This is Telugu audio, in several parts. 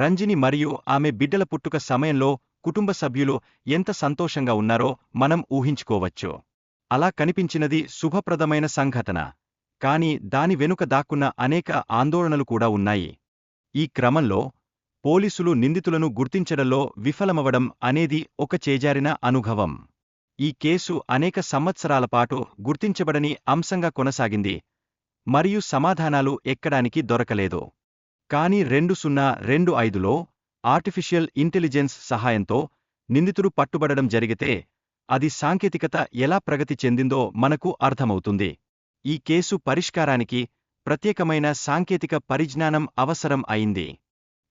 రంజిని మరియు ఆమె బిడ్డల పుట్టుక సమయంలో కుటుంబ సభ్యులు ఎంత సంతోషంగా ఉన్నారో మనం ఊహించుకోవచ్చు. అలా కనిపించినది శుభప్రదమైన సంఘటన. కాని దాని వెనుక దాక్కున్న అనేక ఆందోళనలు కూడా ఉన్నాయి. ఈ క్రమంలో పోలీసులు నిందితులను గుర్తించడంలో విఫలమవడం అనేది ఒక చేజారిన అనుభవం. ఈ కేసు అనేక సంవత్సరాల పాటు గుర్తించబడని అంశంగా కొనసాగింది. మరియు సమాధానాలు ఎక్కడానికి దొరకలేదు. కాని రెండు సున్నా రెండు ఐదులో ఆర్టిఫిషియల్ ఇంటెలిజెన్స్ సహాయంతో నిందితుడు పట్టుబడడం జరిగితే అది సాంకేతికత ఎలా ప్రగతి చెందిందో మనకు అర్థమవుతుంది. ఈ కేసు పరిష్కారానికి ప్రత్యేకమైన సాంకేతిక పరిజ్ఞానం అవసరం అయింది.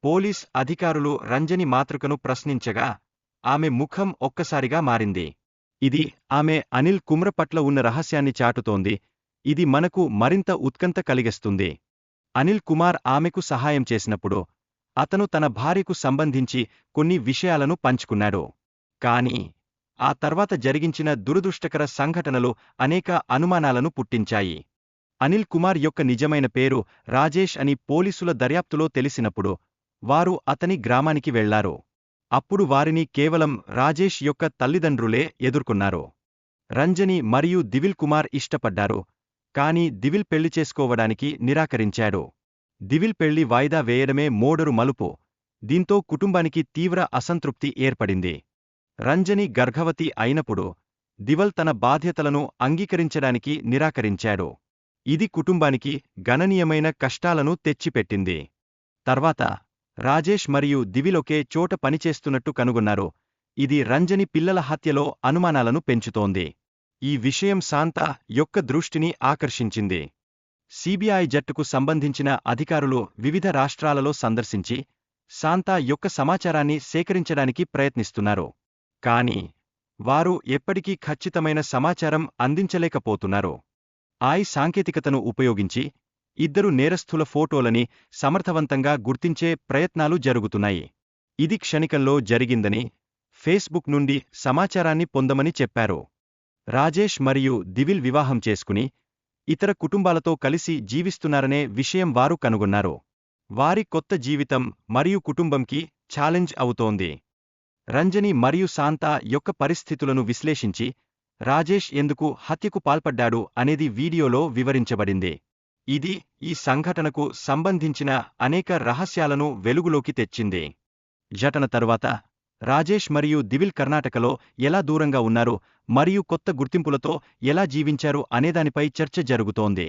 పోలీస్ అధికారులు రంజని మాతృకను ప్రశ్నించగా ఆమె ముఖం ఒక్కసారిగా మారింది. ఇది ఆమె అనిల్ కుమ్ర పట్ల ఉన్న రహస్యాన్ని చాటుతోంది. ఇది మనకు మరింత ఉత్కంఠ కలిగిస్తుంది. అనిల్ కుమార్ ఆమెకు సహాయం చేసినప్పుడు అతను తన భార్యకు సంబంధించి కొన్ని విషయాలను పంచుకున్నాడు. కాని ఆ తర్వాత జరిగించిన దురదృష్టకర సంఘటనలు అనేక అనుమానాలను పుట్టించాయి. అనిల్ కుమార్ యొక్క నిజమైన పేరు రాజేష్ అని పోలీసుల దర్యాప్తులో తెలిసినప్పుడు వారు అతని గ్రామానికి వెళ్ళారు. అప్పుడు వారిని కేవలం రాజేష్ యొక్క తల్లిదండ్రులే ఎదుర్కొన్నారు. రంజని మరియు దివిల్ కుమార్ ఇష్టపడ్డారు. కాని దివిల్ పెళ్ళి చేసుకోవడానికి నిరాకరించాడు. దివిల్ పెళ్ళి వాయిదా వేయడమే మోడరు మలుపు. దీంతో కుటుంబానికి తీవ్ర అసంతృప్తి ఏర్పడింది. రంజని గర్భవతి అయినప్పుడు దివల్ తన బాధ్యతలను అంగీకరించడానికి నిరాకరించాడు. ఇది కుటుంబానికి గణనీయమైన కష్టాలను తెచ్చిపెట్టింది. తర్వాత రాజేష్ మరియు దివిలొకే చోట పనిచేస్తున్నట్టు కనుగొన్నారు. ఇది రంజని పిల్లల హత్యలో అనుమానాలను పెంచుతోంది. ఈ విషయం శాంత యొక్క దృష్టిని ఆకర్షించింది. సిబిఐ జట్టుకు సంబంధించిన అధికారులు వివిధ రాష్ట్రాలలో సందర్శించి శాంతా యొక్క సమాచారాన్ని సేకరించడానికి ప్రయత్నిస్తున్నారు. కాని వారు ఎప్పటికీ ఖచ్చితమైన సమాచారం అందించలేకపోతున్నారు. ఆయ్ సాంకేతికతను ఉపయోగించి ఇద్దరు నేరస్థుల ఫోటోలని సమర్థవంతంగా గుర్తించే ప్రయత్నాలు జరుగుతున్నాయి. ఇది క్షణికంలో జరిగిందని ఫేస్బుక్ నుండి సమాచారాన్ని పొందమని చెప్పారు. రాజేష్ మరియు దివిల్ వివాహం చేసుకుని ఇతర కుటుంబాలతో కలిసి జీవిస్తున్నారనే విషయం వారు కనుగొన్నారు. వారి కొత్త జీవితం మరియు కుటుంబంకి ఛాలెంజ్ అవుతోంది. రంజని మరియు శాంతా యొక్క పరిస్థితులను విశ్లేషించి రాజేష్ ఎందుకు హత్యకు పాల్పడ్డాడు అనేది వీడియోలో వివరించబడింది. ఇది ఈ సంఘటనకు సంబంధించిన అనేక రహస్యాలను వెలుగులోకి తెచ్చింది. ఘటన తరువాత రాజేష్ మరియు దివిల్ కర్ణాటకలో ఎలా దూరంగా ఉన్నారు మరియు కొత్త గుర్తింపులతో ఎలా జీవించారు అనేదానిపై చర్చ జరుగుతోంది.